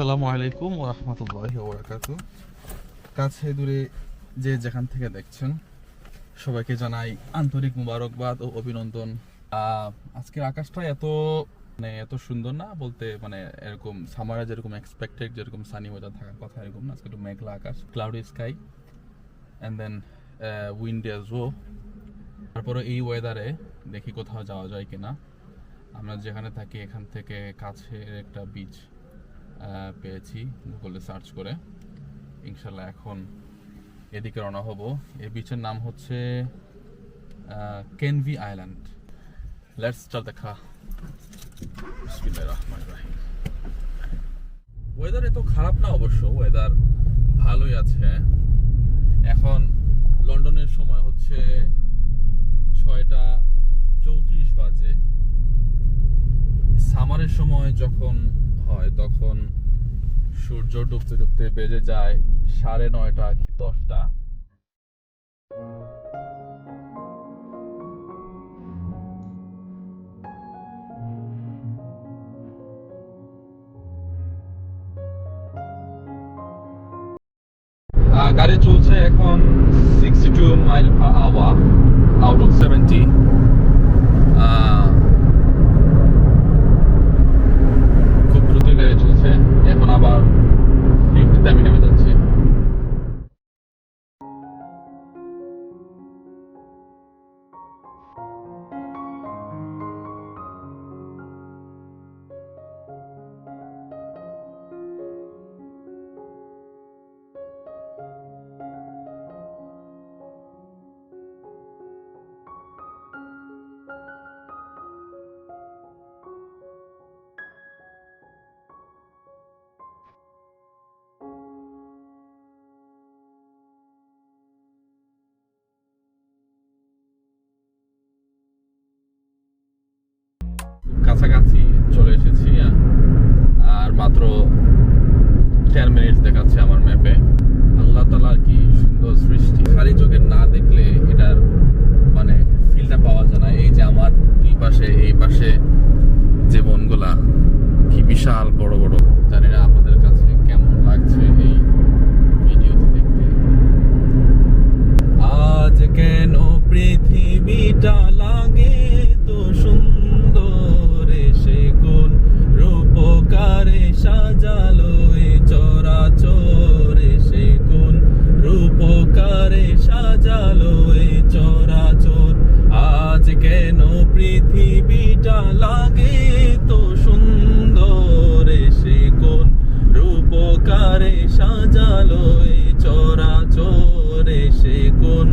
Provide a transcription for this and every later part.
আসসালামু আলাইকুম ও রহমতুল্লাহি ওবরাকাতু কাছে দূরে যে যেখান থেকে দেখছেন, সবাইকে জানাই আন্তরিক মুবারকবাদ ও অভিনন্দন। আজকের আকাশটা এত মানে এত সুন্দর না বলতে মানে এরকম সামারে যেরকম এক্সপেক্টেড যেরকম সানি ওয়েদার থাকার কথা এরকম না, আজকে একটু মেঘলা আকাশ cloudy sky and then wind ও তারপরে এই ওয়েদারে দেখি কোথাও যাওয়া যায় কিনা। আমরা যেখানে থাকি এখান থেকে কাছের একটা বিচ পেয়েছি গুগলে সার্চ করে। ইনশাল্লাহ এখন এদিকে রওনা হব। এই বিচের নাম হচ্ছে কেনভি আইল্যান্ড লেটস স্টার্ট দেখা ওয়েদার এত খারাপ না অবশ্য ওয়েদার ভালোই আছে। এখন লন্ডনের সময় হচ্ছে ছয়টা চৌত্রিশ বাজে। সামারের সময় যখন হয়, তখন সূর্য ডুবতে ডুবতে বেজে যায় সাড়ে নয়টা কি দশটা। গাড়ি চলছে এখন sixty two mile per hour out of seventy খুব দ্রুত গাড়ি চলছে এখন কাছাকাছি চলে এসেছি আর মাত্র টেন মিনিট দেখাচ্ছে আমার ম্যাপে আল্লাহ তালার কি সুন্দর সৃষ্টি। খালি চোখে না দেখলে এটার মানে ফিলটা পাওয়া যায় না। এই যে আমার দুই পাশে, এই পাশে যে বনগুলা, কি বিশাল বড় বড় রূপকারে সাজালো এ চরাচরে সে কোন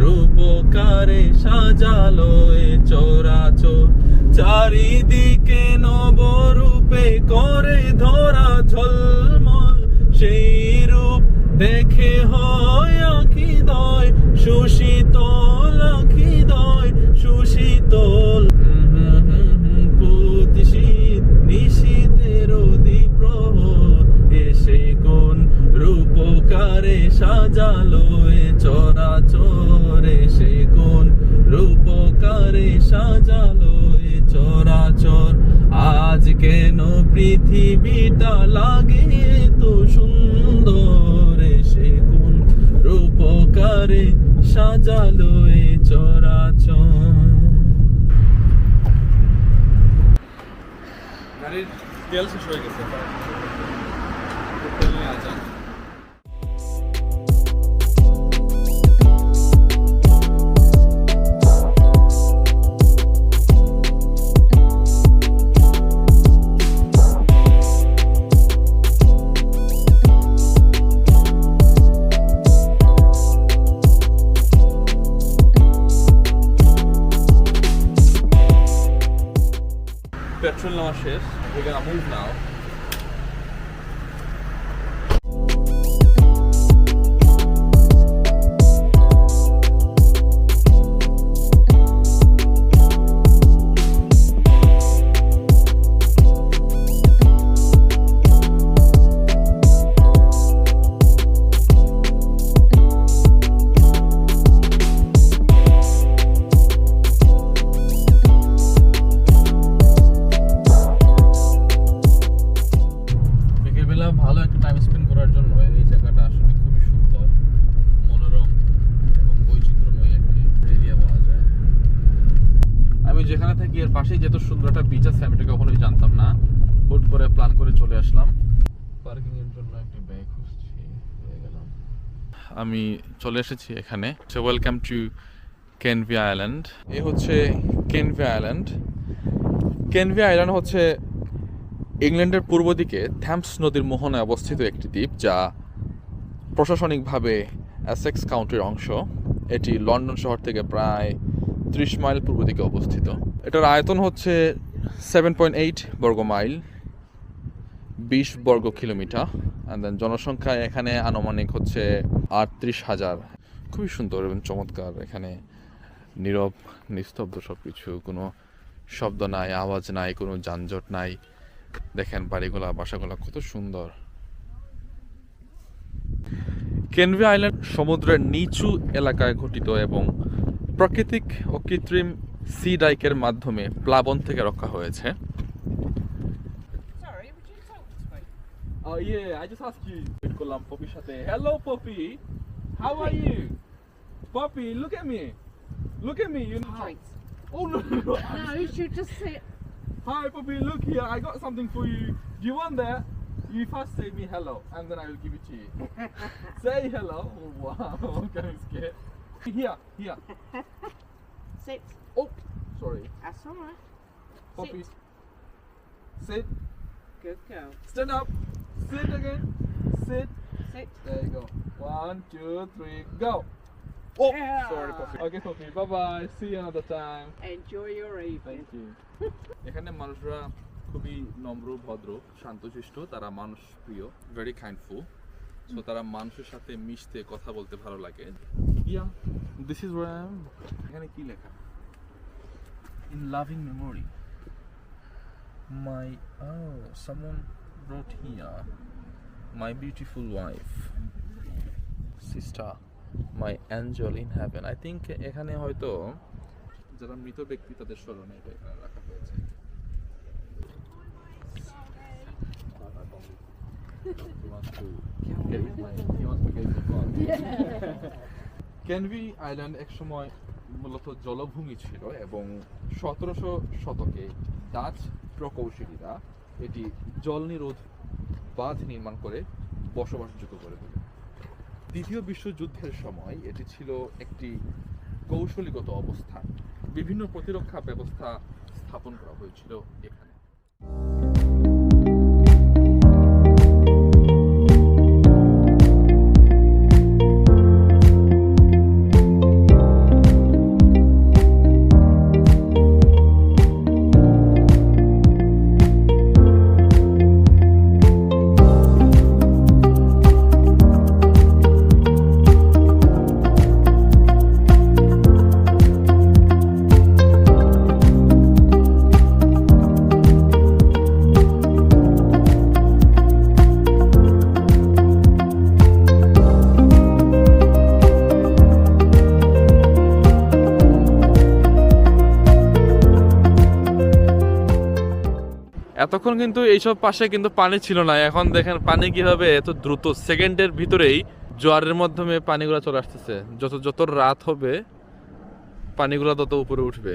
রূপকারে সাজালো এ চরাচর চারিদিকে নবরূপে করে ধরা ঝলমল, সেই রূপ দেখে হয় আখি দয় সুশীতল আখি দয় সুশীতল রূপকারে সাজালো এ চরাচরে সে কোন রূপকারে সাজালো এ চরাচর আজ কেন পৃথিবীটা লাগে তো সুন্দর? সে কোন রূপকারে সাজালো এ চরাচর গাড়ির তেল শেষ হয়ে গেছে। We're gonna move now. আমি চলে এসেছি এখানে। So welcome to Canvey island এ হচ্ছে কেনভি আইল্যান্ড কেনভি আইল্যান্ড হচ্ছে ইংল্যান্ডের পূর্ব দিকে থ্যাম্পস নদীর মোহনায় অবস্থিত একটি দ্বীপ, যা প্রশাসনিকভাবে অ্যাসেক্স কাউন্টির অংশ। এটি লন্ডন শহর থেকে প্রায় ত্রিশ মাইল পূর্ব দিকে অবস্থিত। এটার আয়তন হচ্ছে সেভেন পয়েন্ট এইট বর্গ মাইল বিশ বর্গ কিলোমিটার দেন জনসংখ্যা এখানে আনুমানিক হচ্ছে আটত্রিশ হাজার। খুবই সুন্দর এবং চমৎকার এখানে নীরব, নিস্তব্ধ সব কিছু কোনো শব্দ নাই, আওয়াজ নাই, কোনো যানজট নাই। দেখেন বাড়িগুলা, বাসাগুলা কত সুন্দর। কেনভি আইল্যান্ড সমুদ্রের নিচু এলাকায় ঘটিত এবং প্রাকৃতিক ও কৃত্রিম সি ডাইকের মাধ্যমে প্লাবন থেকে রক্ষা হয়েছে। Oh yeah, I just asked you. Um, Poppy Hello Poppy. How are you? Poppy, look at me. Look at me. You know. Hi. Oh no. no, you should just say. Hi Poppy, look here. I got something for you. Do you want that? You first say me hello, and then I will give it to you. say hello. Oh, wow, I'm getting scared. Here, here. Sit. Oh, sorry. That's alright. Poppy. Sit. Sit. Good girl. Stand up. Sit again. Sit. Sit. There you go. One, two, three, go. Oh, Yeah. sorry, Poppy. Okay, Poppy. Bye bye. See you another time. Enjoy your evening. Thank you এখানে মানুষরা খুবই নম্র ভদ্র শান্তশিষ্ট তারা মানুষ প্রিয় very kindful so তারা মানুষের সাথে মিশতে কথা বলতে ভালো লাগে yeah this is war I এখানে কি লেখা in loving memory my O someone wrote here my beautiful wife sister my angel in heaven I think এখানে হয়তো যারা মৃত ব্যক্তি তাদের স্মরণে এটা এখানে রাখা হয়েছে। ক্যানভি আইল্যান্ড একসময় মূলত জলভূমি ছিল এবং সতেরোশো শতকে ডাচ প্রকৌশলীরা এটি জল নিরোধ বাঁধ নির্মাণ করে বসবাসযোগ্য করে তোলে। দ্বিতীয় বিশ্বযুদ্ধের সময় এটি ছিল একটি কৌশলীগত অবস্থান। বিভিন্ন প্রতিরক্ষা ব্যবস্থা স্থাপন করা হয়েছিল এখানে। এতক্ষণ কিন্তু এইসব পাশে কিন্তু পানি ছিল না। এখন দেখেন পানি কীভাবে এত দ্রুত সেকেন্ডের ভিতরেই জোয়ারের মাধ্যমে পানিগুলো চলে আসতেছে। যত যত রাত হবে, পানিগুলো তত উপরে উঠবে।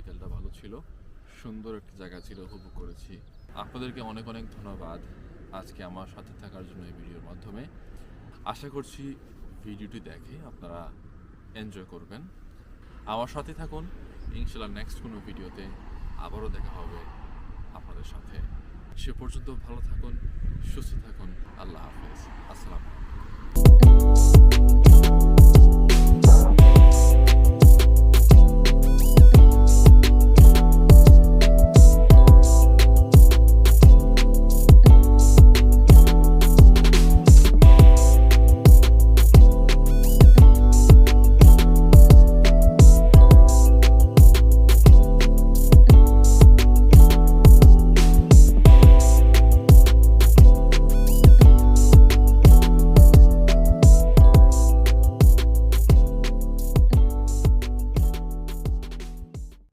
বিকেলটা ভালো ছিল। সুন্দর একটা জায়গা ছিল উপভোগ করেছি। আপনাদেরকে অনেক অনেক ধন্যবাদ আজকে আমার সাথে থাকার জন্য এই ভিডিওর মাধ্যমে। আশা করছি ভিডিওটি দেখে আপনারা এনজয় করবেন। আমার সাথে থাকুন ইনশাল্লাহ নেক্সট কোনো ভিডিওতে আবারও দেখা হবে আপনাদের সাথে। সে পর্যন্ত ভালো থাকুন, সুস্থ থাকুন, আল্লাহ হাফেজ। আসসালাম